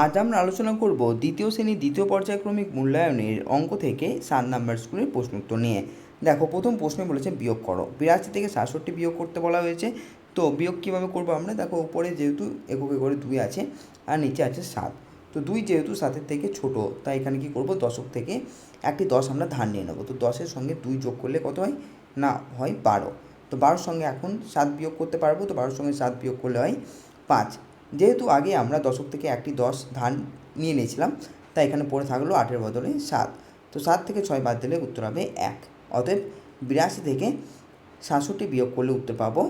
আজ আমরা আলোচনা করব দ্বিতীয় শ্রেণির দ্বিতীয় পর্যায়ক্রমিক মূল্যায়নের অঙ্ক থেকে সাত নাম্বার স্কুলের প্রশ্ন উত্তর নিয়ে। দেখো, প্রথম প্রশ্নে বলেছে বিয়োগ করো। বিরাশি থেকে সাতষট্টি বিয়োগ করতে বলা হয়েছে। তো বিয়োগ কীভাবে করব আমরা? দেখো, উপরে যেহেতু এককে করে দুই আছে আর নিচে আছে সাত। তো দুই যেহেতু সাতের থেকে ছোট, তাই এখানে কি করব? দশক থেকে একটি দশ আমরা ধার নিয়ে নেব। তো দশের সঙ্গে দুই যোগ করলে কত হয়? না, হয় বারো। তো বারোর সঙ্গে এখন সাত বিয়োগ করতে পারব। তো বারোর সঙ্গে সাত বিয়োগ করলে হয় পাঁচ। যেহেতু আগে আমরা দশক থেকে একটি দশ ধান নিয়ে নিয়েছিলাম, তাই এখানে পড়ে থাকল আটের বদলে সাত। তো সাত থেকে ছয় বাদ দিলে উত্তর হবে এক। অতএব বিরাশি থেকে সাতষট্টি বিয়োগ করলে উত্তর পাবো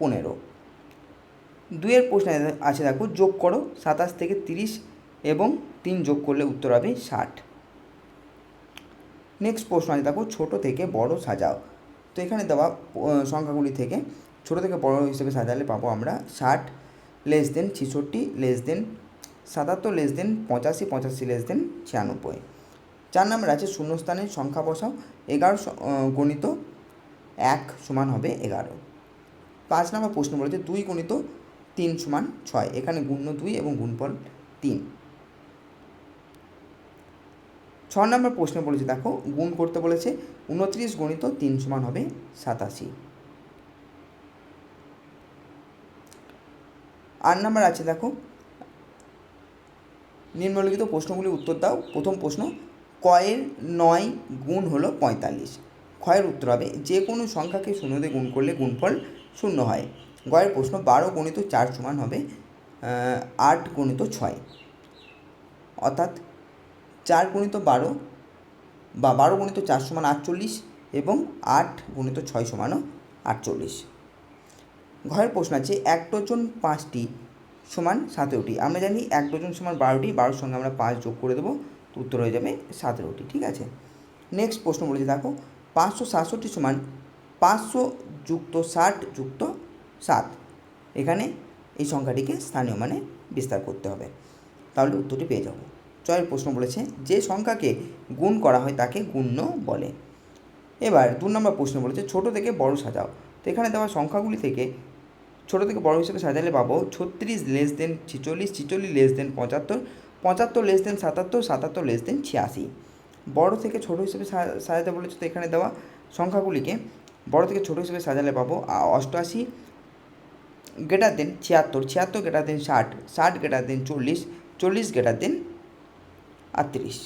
পনেরো। দুইয়ের প্রশ্ন আছে দেখো, যোগ করো সাতাশ থেকে তিরিশ এবং তিন যোগ করলে উত্তর হবে ষাট। নেক্সট প্রশ্ন আছে দেখো, ছোটো থেকে বড় সাজাও। তো এখানে দেওয়া সংখ্যাগুলি থেকে ছোটো থেকে বড় হিসেবে সাজালে পাবো আমরা ষাট। লেস দেন ছেষট্টি লেস দেন সাতাত্তর লেস দেন পঁচাশি পঁচাশি লেস দেন ছিয়ানব্বই। চার নম্বর আছে শূন্যস্থানের সংখ্যা বসাও, এগারো গণিত এক সমান হবে এগারো। পাঁচ নম্বর প্রশ্ন বলেছে, দুই গণিত তিন সমান ছয়, এখানে গুণ্য দুই এবং গুণফল তিন। ছ নম্বর প্রশ্ন বলেছে, দেখো, গুণ করতে বলেছে, উনত্রিশ গণিত তিন সমান হবে সাতাশি। আট নম্বর আছে দেখো। নিম্নলিখিত প্রশ্নগুলির উত্তর দাও। প্রথম প্রশ্ন, কয়ের নয় গুণ হলো পঁয়তাল্লিশ। ক্ষয়ের উত্তর হবে যে কোনো সংখ্যাকে শূন্য দিয়ে গুণ করলে গুণফল শূন্য হয়। গয়ের প্রশ্ন, বারো গণিত চার সমান হবে আট গণিত ছয়। অর্থাৎ চার গুণিত বারো বা বারো গুণিত চার সমান আটচল্লিশ এবং আট গুণিত ছয় সমানও আটচল্লিশ। ঘরের প্রশ্ন আছে, এক ডজন পাঁচটি সমান সতেরোটি। আমরা জানি এক ডজন সমান বারোটি, বারোর সঙ্গে আমরা পাঁচ যোগ করে দেবো, তো উত্তর হয়ে যাবে সতেরোটি, ঠিক আছে? নেক্সট প্রশ্ন বলেছে, দেখো, পাঁচশো সাতষট্টি সমান পাঁচশো যুক্ত ষাট যুক্ত সাত। এখানে এই সংখ্যাটিকে স্থানীয় মানে বিস্তার করতে হবে। তাহলে উত্তরটি পেয়ে যাব। ছয়ের প্রশ্ন বলেছে, যে সংখ্যাকে গুণ করা হয় তাকে গুণ্য বলে। এবার দু নম্বর প্রশ্ন বলেছে, ছোট থেকে বড় সাজাও। তো এখানে দেওয়া সংখ্যাগুলি থেকে ছোট থেকে বড় হিসেবে সাজালে পাবো ছত্রিশ লেস দেন ছিচল্লিশ ছিচল্লিশ লেস দেন পঁচাত্তর পঁচাত্তর লেস দেন সাতাত্তর সাতাত্তর লেস দেন ছিয়াশি। বড় থেকে ছোট হিসেবে সাজাতে বলেছে তো এখানে দেওয়া সংখ্যাগুলিকে বড় থেকে ছোট হিসেবে সাজালে পাবো অষ্টআশি গ্রেটার দেন ছিয়াত্তর ছিয়াত্তর গ্রেটার দেন ষাট ষাট গ্রেটার দেন চল্লিশ চল্লিশ গ্রেটার দেন আটত্রিশ।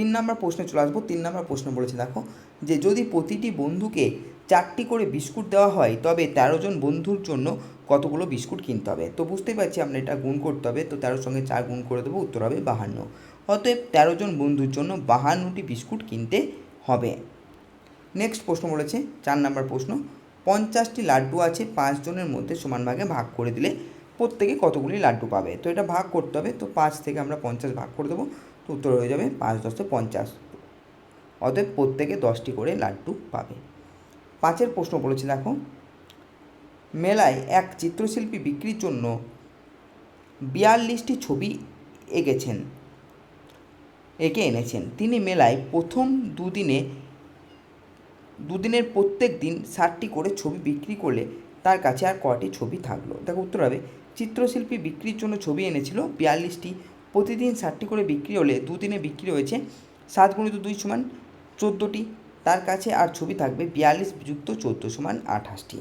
তিন নম্বর প্রশ্নে চলে আসব, তিন নম্বর প্রশ্ন বলেছে, দেখো, যে যদি প্রতিটি বন্ধুকে চারটি করে বিস্কুট দেওয়া হয়, তবে তেরো জন বন্ধুর জন্য কতগুলো বিস্কুট কিনতে হবে? তো বুঝতেই পারছি আমরা এটা গুণ করতে হবে, তো তেরোর সঙ্গে চার গুণ করে দেবো, উত্তর হবে বাহান্ন। অতএব তেরো জন বন্ধুর জন্য বাহান্নটি বিস্কুট কিনতে হবে। নেক্সট প্রশ্ন বলেছে, চার নম্বর প্রশ্ন, পঞ্চাশটি লাড্ডু আছে পাঁচজনের মধ্যে সমান ভাগে ভাগ করে দিলে প্রত্যেকে কতগুলি লাড্ডু পাবে? তো এটা ভাগ করতে হবে, তো পাঁচ থেকে আমরা পঞ্চাশ ভাগ করে দেবো। উত্তর হয়ে যাবে পাঁচ দশে পঞ্চাশ। অতএব প্রত্যেকে দশটি করে লাড্ডু পাবে। পাঁচের প্রশ্ন বলেছে, দেখো, মেলায় এক চিত্রশিল্পী বিক্রির জন্য বিয়াল্লিশটি ছবি এঁকেছেন, এঁকে এনেছেন। তিনি মেলায় প্রথম দুদিনে, দুদিনের প্রত্যেক দিন ষাটটি করে ছবি বিক্রি করলে তার কাছে আর কটি ছবি থাকল। দেখো উত্তর হবে, চিত্রশিল্পী বিক্রির জন্য ছবি এনেছিল বিয়াল্লিশটি প্রতিদিন ষাটটি করে বিক্রি হলে দুদিনে বিক্রি হয়েছে সাত গুণিত দুই সমান চোদ্দোটি। তার কাছে আর ছবি থাকবে বিয়াল্লিশ যুক্ত চোদ্দ সমান আঠাশটি।